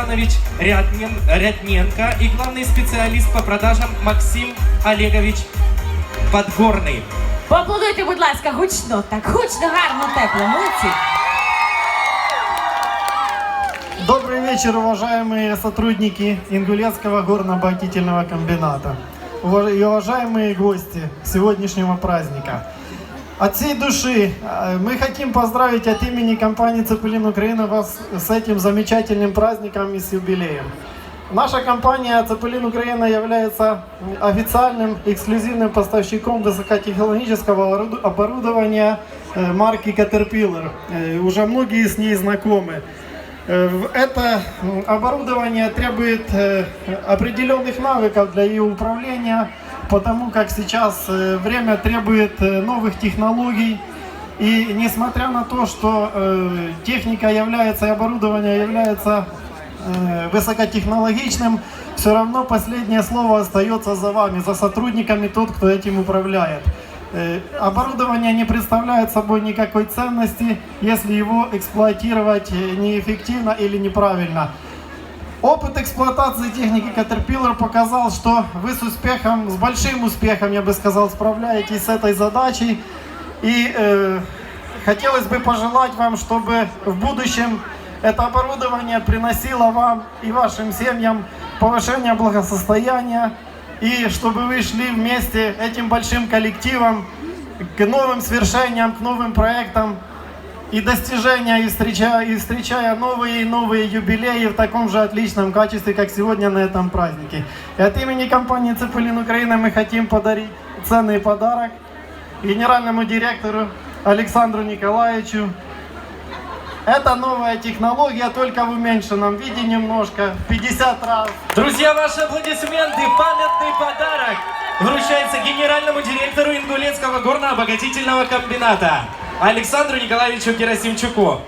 Иванович Рядмен, Рядненко и главный специалист по продажам Максим Олегович Подгорный. Поаплодуйте, будь ласка, гучно, так гучно, гарно, тепло, молодці. Добрый вечер, уважаемые сотрудники Ингулецкого горно-обогатительного комбината и уважаемые гости сегодняшнего праздника. От всей души э, мы хотим поздравить от имени компании Цепелин Украина вас с этим замечательным праздником и с юбилеем. Наша компания Цепелин Украина является официальным эксклюзивным поставщиком высокотехнологического ору- оборудования э, марки Caterpillar. Э, Уже многие с ней знакомы. Э, Это оборудование требует определенных навыков для ее управления, потому как сейчас э, время требует э, новых технологий. И несмотря на то, что э, техника является и оборудование является высокотехнологичным, все равно последнее слово остается за вами, за сотрудниками, тот, кто этим управляет. Оборудование не представляет собой никакой ценности, если его эксплуатировать неэффективно или неправильно. Опыт эксплуатации техники Caterpillar показал, что вы с успехом, с большим успехом, я бы сказал, справляетесь с этой задачей. И э, хотелось бы пожелать вам, чтобы в будущем это оборудование приносило вам и вашим семьям повышение благосостояния, и чтобы вы шли вместе этим большим коллективом к новым свершениям, к новым проектам, и достижения, и встречая, и встречая новые и новые юбилеи в таком же отличном качестве, как сегодня на этом празднике. И от имени компании Цепелин Украина мы хотим подарить ценный подарок генеральному директору Александру Николаевичу. Это новая технология, только в уменьшенном виде немножко, в 50 раз. Друзья, ваши аплодисменты, памятный подарок вручается генеральному директору Ингулецкого горно-обогатительного комбината Александру Николаевичу Герасимчуку.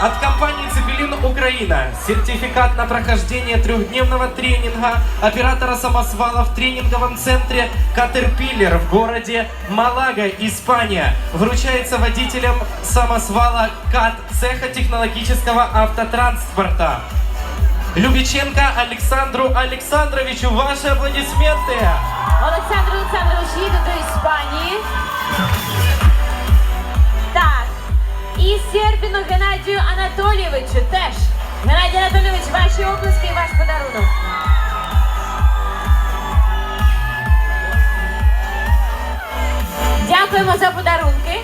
От компании «Цепелин Украина» сертификат на прохождение трехдневного тренинга оператора самосвала в тренинговом центре «Катерпиллер» в городе Малага, Испания. Вручается водителям самосвала КАТ цеха технологического автотранспорта. Любиченко Александру Александровичу. Ваши аплодисменты! Олександр Олександрович їде до Іспанії. Так. І Сербіну Геннадію Анатолійовичу теж. Геннадій Анатолійович, ваші оплески і ваш подарунок. Дякуємо за подарунки.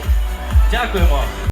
Дякуємо!